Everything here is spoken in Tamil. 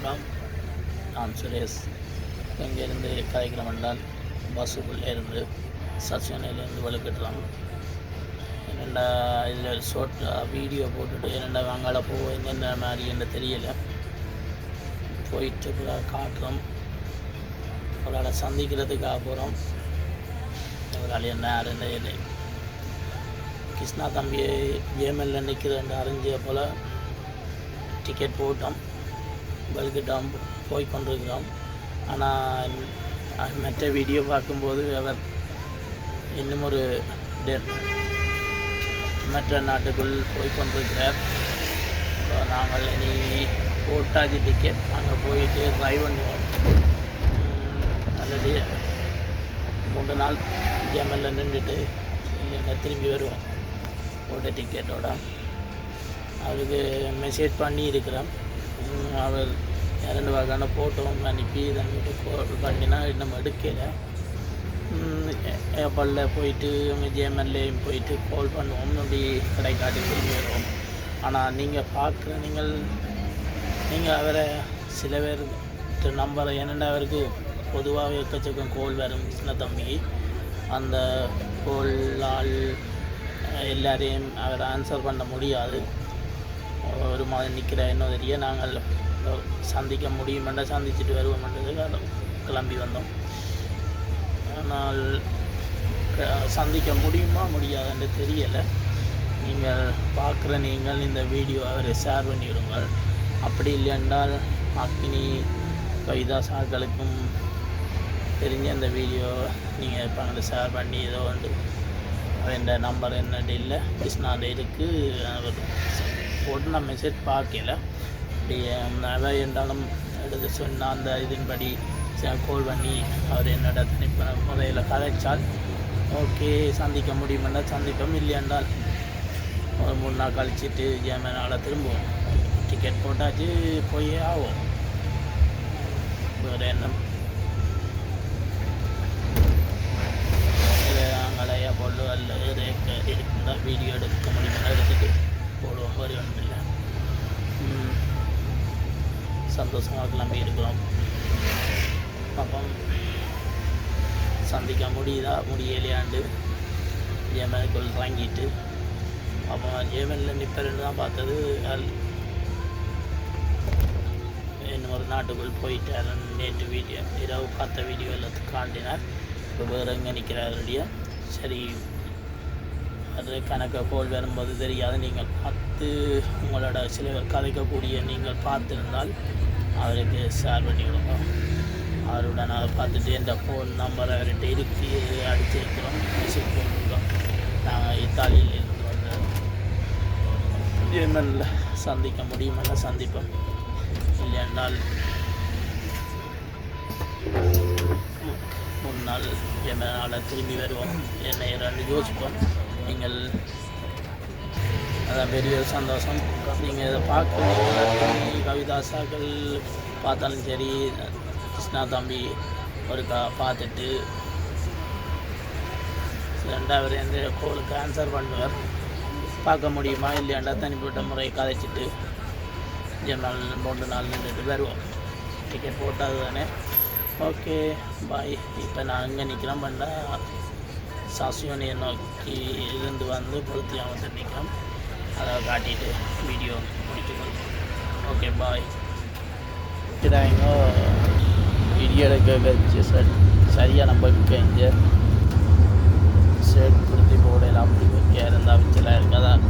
வணக்கம் நான் சுரேஷ் இங்கேருந்து கதைக்கிறோம் என்றால் பஸ்ஸுக்குள்ளே இருந்து சசிவனையிலேருந்து வலுக்கட்டுறோம் என்னென்ன இதில் ஷோர்ட் வீடியோ போட்டுட்டு என்னென்ன வாங்கால போ என்னென்ன மாதிரி என்ன தெரியலை. போயிட்டு கூட காட்டுறோம் அவளோட சந்திக்கிறதுக்காக போகிறோம் அவரால் என்ன யாருன்னு இது கிருஷ்ணா தம்பி ஏமெல்ல நிற்கிறேன் அறிஞ்ச போல் டிக்கெட் போட்டோம். பல்கிட்டோம் போய் கொண்டிருக்கிறோம். ஆனால் மற்ற வீடியோ பார்க்கும்போது அவர் இன்னும் ஒரு டே- மற்ற நாட்டுக்குள் போய் கொண்டிருக்கிறார். நாங்கள் இனி ஓட்டாதி டிக்கெட் அங்கே போயிட்டு ட்ரைவ் பண்ணுவோம். ஆல்ரெடி மூன்று நாள் ஜெமலில் நின்றுட்டு திரும்பி வருவோம். ஓட்ட டிக்கெட்டோட அவருக்கு மெசேஜ் பண்ணி இருக்கிறேன் அவர் இரண்டு வகையான ஃபோட்டோவும் அனுப்பி இதை கால் பண்ணினா இன்னும் எடுக்கலை. ஏப்பலில் போயிட்டு ஜேமல்லையும் போயிட்டு கால் பண்ணுவோம். அப்படி கடைக்காட்டி திரும்பி வருவோம். ஆனால் நீங்கள் பார்க்குற நீங்கள் நீங்கள் அவரை சில பேர் நம்பரை என்னென்ன அவருக்கு பொதுவாக எக்கச்சக்கம் கோல் வரும் சின்ன தம்பி. அந்த கோலால் எல்லாரையும் அவர் ஆன்சர் பண்ண முடியாது. ஒரு மாதிரி நிற்கிற இன்னும் தெரிய நாங்கள் சந்திக்க முடியுமென்ற சந்திச்சுட்டு வருவோம்ன்றது கிளம்பி வந்தோம். ஆனால் சந்திக்க முடியுமா முடியாதுன்னு தெரியலை. நீங்கள் பார்க்குற நீங்கள் இந்த வீடியோ அவரை ஷேர் பண்ணிவிடுங்கள். அப்படி இல்லை என்றால் அக்னி கவிதா சார்களுக்கும் தெரிஞ்ச இந்த வீடியோ நீங்கள் இப்போ அங்கே ஷேர் பண்ணி ஏதோ வந்து அவன் நம்பர் என்ன இல்லை. கிருஷ்ணாவில் இருக்குது அவர் போட்டு நான் மெசேஜ் பார்க்கல. அப்படி இருந்தாலும் என்றாலும் எடுத்து சொன்னால் அந்த இதன்படி கோல் பண்ணி அவர் என்னோட தனிப்ப முறையில் கதைச்சால் ஓகே சந்திக்க முடியுமென்னா சந்திப்போம். இல்லையென்றால் ஒரு மூணு நாள் கழிச்சிட்டு ஜேமனால் திரும்புவோம். டிக்கெட் போட்டாச்சு போயே ஆகும் வேறு என்ன? அங்களையா போட்டு அல்ல இந்த வீடியோ எடுக்கணும். சந்தோஷமாக கிளம்பி இருக்கிறோம். பாப்போம் சந்திக்க முடியுதா? முடியலையாண்டு ஜேமனுக்குள் வாங்கிட்டு அப்போ ஜேமனில் நிற்பருன்னு தான் பார்த்தது. அல்- இன்னும் ஒரு நாட்டுக்குள் போயிட்டார் நேற்று வீடியோ இரவு பார்த்த வீடியோ எல்லாத்துக்கும் காட்டினார். இப்போ வேறு எங்கே நிற்கிறாருடைய சரி அது கணக்கை கோல் வரும்போது தெரியாது. நீங்கள் பார்த்து உங்களோட சில கதைக்கக்கூடிய நீங்கள் பார்த்துருந்தால் அவருக்கு ஷேர் பண்ணி கொடுப்போம். அவரோட நான் பார்த்துட்டு இந்த ஃபோன் நம்பர் அவர்கிட்ட இருக்கு அடிச்சிருக்கிறோம் மெசேஜ் போட்டிருக்கோம். நாங்கள் இத்தாலியில் இருந்து வந்து ஜெர்மனில் சந்திக்க முடியுமென்னா சந்திப்போம். இல்லையென்றால் முன்னாள் ஜெர்மனால் திரும்பி வருவோம். என்ன ரெண்டு யோசிப்போம். நீங்கள் அதான் பெரிய ஒரு சந்தோஷம். நீங்கள் இதை பார்க்க கவிதாசாக்கள் பார்த்தாலும் சரி கிருஷ்ணா தம்பி ஒரு கா பார்த்துட்டு ரெண்டாவது எந்த கோளுக்கு ஆன்சர் பண்ணுவார். பார்க்க முடியுமா இல்லையாண்டா தனிப்பட்ட முறையை கதைச்சிட்டு அஞ்சு நாள் மூன்று நாள் நின்றுட்டு வருவோம். டிக்கெட் போட்டாது தானே. ஓகே பாய் இப்போ நான் அங்கே நிற்கிறேன். பண்ணால் சாசியோனியை நோக்கி இருந்து வந்து பொருத்தியாக வந்து நிற்கிறோம் அதை காட்டிட்டு வீடியோ முடிச்சுக்கணும். ஓகே பாய் இருக்கிறாங்க வீடியோ எடுக்க வச்சு சரி சரியாக நம்ம இங்கே ஷர்ட் கொடுத்து போடலாம் அப்படி வைக்க இருந்தால் வச்சலாம் இருக்காதான்